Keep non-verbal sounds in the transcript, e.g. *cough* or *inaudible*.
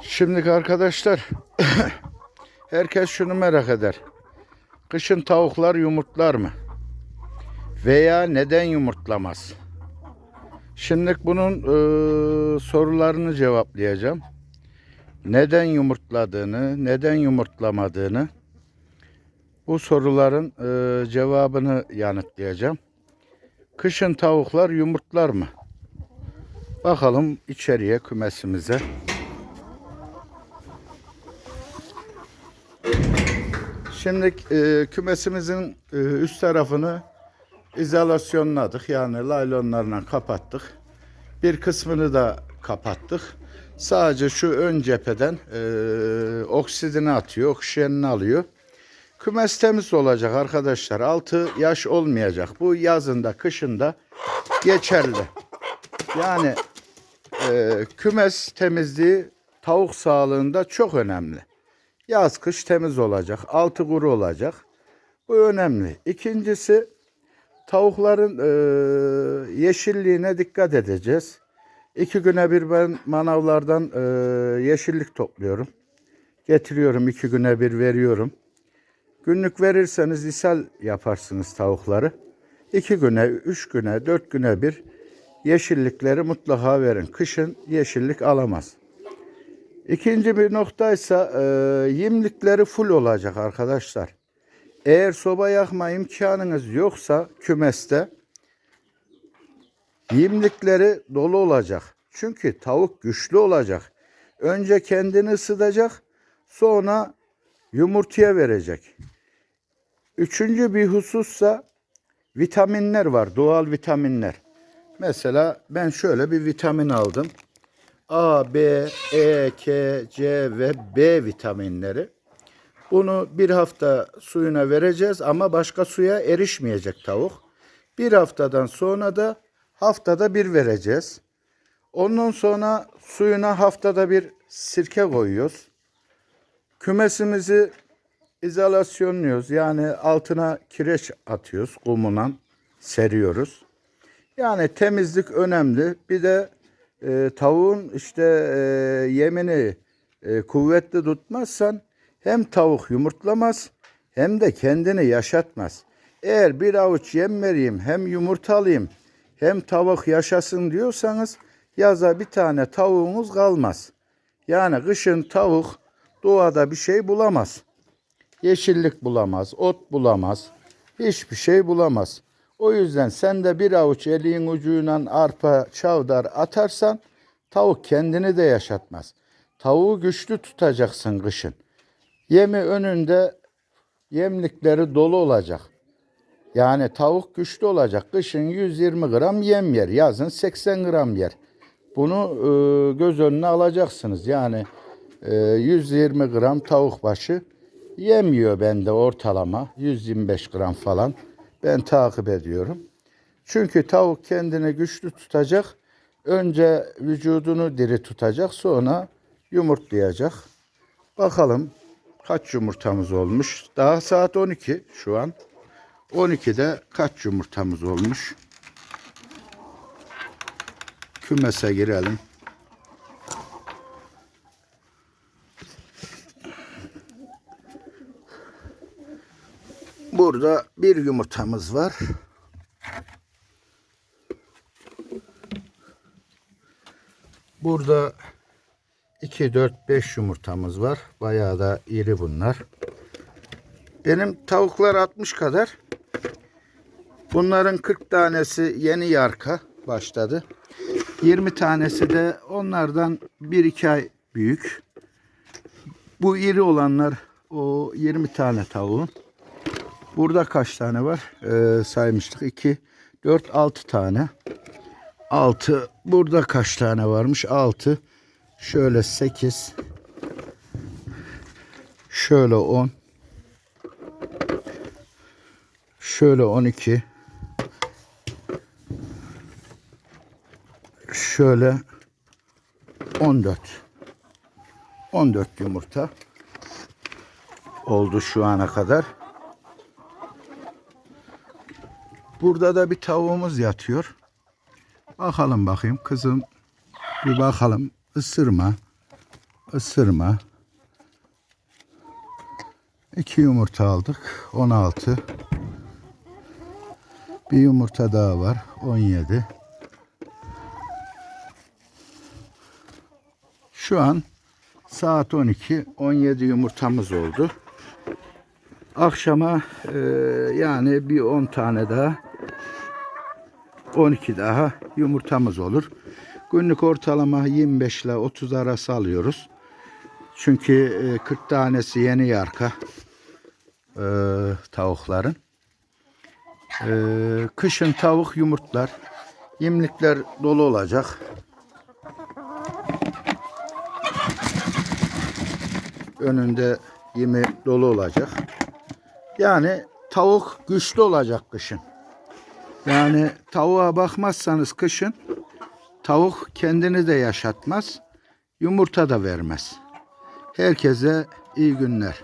Şimdi arkadaşlar *coughs* herkes şunu merak eder. Kışın tavuklar yumurtlar mı? Veya neden yumurtlamaz? Şimdi bunun eee, sorularını cevaplayacağım. Neden yumurtladığını, neden yumurtlamadığını bu soruların eee, cevabını yanıtlayacağım. Kışın tavuklar yumurtlar mı? Bakalım içeriye kümesimize. Şimdi e, kümesimizin e, üst tarafını izolasyonladık. Yani laylonlarla kapattık. Bir kısmını da kapattık. Sadece şu ön cepheden e, oksidini atıyor, oksijenini alıyor. Kümes temiz olacak arkadaşlar. Altı yaş olmayacak. Bu yazında, kışında geçerli. Yani e, kümes temizliği tavuk sağlığında çok önemli. Yaz kış temiz olacak. Altı kuru olacak. Bu önemli. İkincisi tavukların e, yeşilliğine dikkat edeceğiz. İki güne bir ben manavlardan e, yeşillik topluyorum. Getiriyorum iki güne bir veriyorum. Günlük verirseniz ishal yaparsınız tavukları. İki güne, üç güne, dört güne bir yeşillikleri mutlaka verin. Kışın yeşillik alamaz. İkinci bir noktaysa e, yemlikleri full olacak arkadaşlar. Eğer soba yakma imkanınız yoksa kümeste yemlikleri dolu olacak. Çünkü tavuk güçlü olacak. Önce kendini ısıtacak, sonra yumurtaya verecek. Üçüncü bir husussa vitaminler var, doğal vitaminler. Mesela ben şöyle bir vitamin aldım. A, B, E, K, C ve B vitaminleri. Bunu bir hafta suyuna vereceğiz ama başka suya erişmeyecek tavuk. Bir haftadan sonra da haftada bir vereceğiz. Ondan sonra suyuna haftada bir sirke koyuyoruz. Kümesimizi izolasyonluyoruz. Yani altına kireç atıyoruz. Kumuna seriyoruz. Yani temizlik önemli. Bir de e, tavuğun işte e, yemini e, kuvvetli tutmazsan hem tavuk yumurtlamaz hem de kendini yaşatmaz. Eğer bir avuç yem vereyim hem yumurta alayım hem tavuk yaşasın diyorsanız yaza bir tane tavuğunuz kalmaz. Yani kışın tavuk doğada bir şey bulamaz. Yeşillik bulamaz, ot bulamaz, hiçbir şey bulamaz. O yüzden sen de bir avuç elin ucuyla arpa, çavdar atarsan tavuk kendini de yaşatmaz. Tavuğu güçlü tutacaksın kışın. Yemi önünde yemlikleri dolu olacak. Yani tavuk güçlü olacak. Kışın 120 gram yem yer, yazın 80 gram yer. Bunu e, göz önüne alacaksınız. Yani e, 120 gram tavuk başı yem yiyor bende ortalama 125 gram falan. Ben takip ediyorum. Çünkü tavuk kendini güçlü tutacak. Önce vücudunu diri tutacak. Sonra yumurtlayacak. Bakalım kaç yumurtamız olmuş. Daha saat 12 şu an. 12'de kaç yumurtamız olmuş. Kümese girelim. Burada bir yumurtamız var. Burada 2, 4, 5 yumurtamız var. Bayağı da iri bunlar. Benim tavuklar 60 kadar. Bunların 40 tanesi yeni yarka başladı. 20 tanesi de onlardan 1-2 ay büyük. Bu iri olanlar o 20 tane tavuğun. Burada kaç tane var? Ee, saymıştık. 2, 4, 6 tane. 6. Burada kaç tane varmış? 6. Şöyle 8. Şöyle 10. Şöyle 12. Şöyle 14. 14 yumurta oldu şu ana kadar. Burada da bir tavuğumuz yatıyor. Bakalım bakayım kızım. Bir bakalım. Isırma. ısırma. İki yumurta aldık. 16. Bir yumurta daha var. 17. Şu an saat 12. 17 yumurtamız oldu. Akşama e, yani bir 10 tane daha 12 daha yumurtamız olur. Günlük ortalama 25 ile 30 arası alıyoruz. Çünkü e, 40 tanesi yeni yarka e, tavukların. E, kışın tavuk yumurtlar. Yemlikler dolu olacak. Önünde yemi dolu olacak. Yani tavuk güçlü olacak kışın. Yani tavuğa bakmazsanız kışın tavuk kendini de yaşatmaz, yumurta da vermez. Herkese iyi günler.